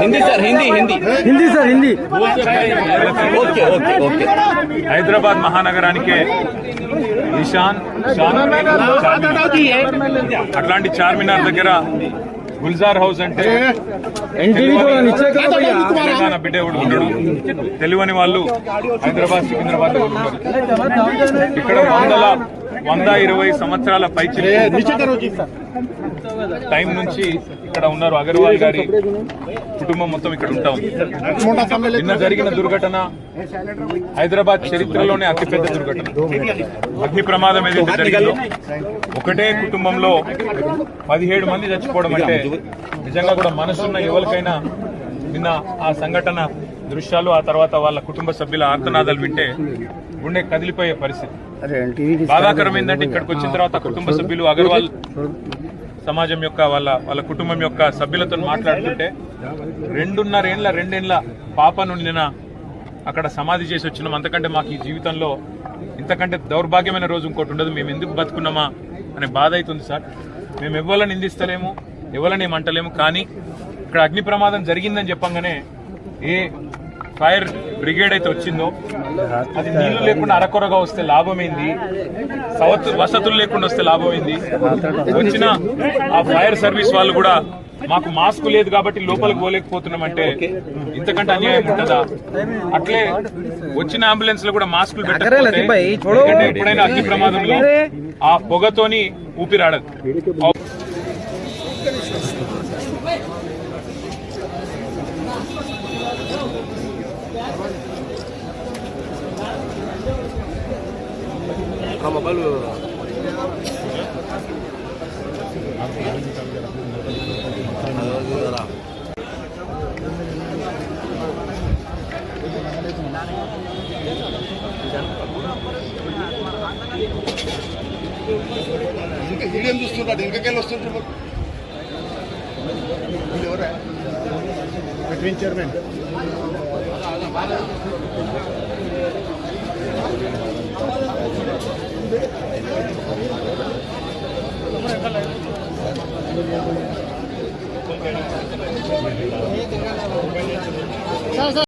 Hindi sir Hindi Hindi. Hindi sir Hindi. Okay okay okay. Hyderabad మహానగరానికి నిషాన్ అట్లాంటి చార్మినార్ దగ్గర Gulzar house అంటే తెలంగాణ బిడ్డ తెలియని వాళ్ళు హైదరాబాద్ సికింద్రాబాద్ ఇక్కడ వందల వంద ఇరవై సంవత్సరాల పైచి టైం నుంచి ఇక్కడ ఉన్నారు అగర్వాల్ గారి కుటుంబం మొత్తం ఇక్కడ ఉంటా. ఉంది నిన్న జరిగిన దుర్ఘటన హైదరాబాద్ చరిత్రలోనే అతిపెద్ద దుర్ఘటన. అగ్ని ప్రమాదం ఏదైతే జరిగిందో ఒకటే కుటుంబంలో పదిహేడు మంది చచ్చిపోవడం అంటే నిజంగా కూడా మనసున్న ఎవరికైనా నిన్న ఆ సంఘటన దృశ్యాలు ఆ తర్వాత వాళ్ళ కుటుంబ సభ్యుల ఆర్తనాదాలు వింటే గుండె కదిలిపోయే పరిస్థితి. బాధాకరం ఏంటంటే ఇక్కడికి వచ్చిన తర్వాత కుటుంబ సభ్యులు అగర్వాల్ సమాజం యొక్క వాళ్ళ వాళ్ళ కుటుంబం యొక్క సభ్యులతో మాట్లాడుతుంటే రెండున్నర ఏండ్ల రెండేండ్ల పాపను నిన్న అక్కడ సమాధి చేసి వచ్చినాం. అంతకంటే మాకు ఈ జీవితంలో ఇంతకంటే దౌర్భాగ్యమైన రోజు ఇంకోటి ఉండదు. మేము ఎందుకు బతుకున్నామా అనే బాధ అవుతుంది సార్. మేము ఎవరిని నిందిస్తలేము ఎవరిని ఏమంటలేము కానీ ఇక్కడ అగ్ని ప్రమాదం జరిగిందని చెప్పంగానే ఏ ఫైర్ బ్రిగేడ్ అయితే వచ్చిందో? అది నీళ్ళు లేకుండా అరకొరగా వస్తే లాభమైంది? సవత్ వసతులు లేకుండా వస్తే లాభమైంది? వచ్చిన ఆ ఫైర్ సర్వీస్ వాళ్ళు కూడా మాకు మాస్క్ లేదు కాబట్టి లోపలికి పోలేకపోతున్నామంటే ఇంతకంటే అన్యాయం ఉంటుందా? అట్లే వచ్చిన అంబులెన్స్లో కూడా మాస్కులు పెట్టకపోతే ఎందుకంటే ఎప్పుడైనా అగ్ని ప్రమాదంలో ఆ పొగతోని ఊపిరాడదు. ఇంకా వీడియో చూస్తున్నాడు ఇంకెళ్ళి వస్తుంటాడు ఎవరా? సార్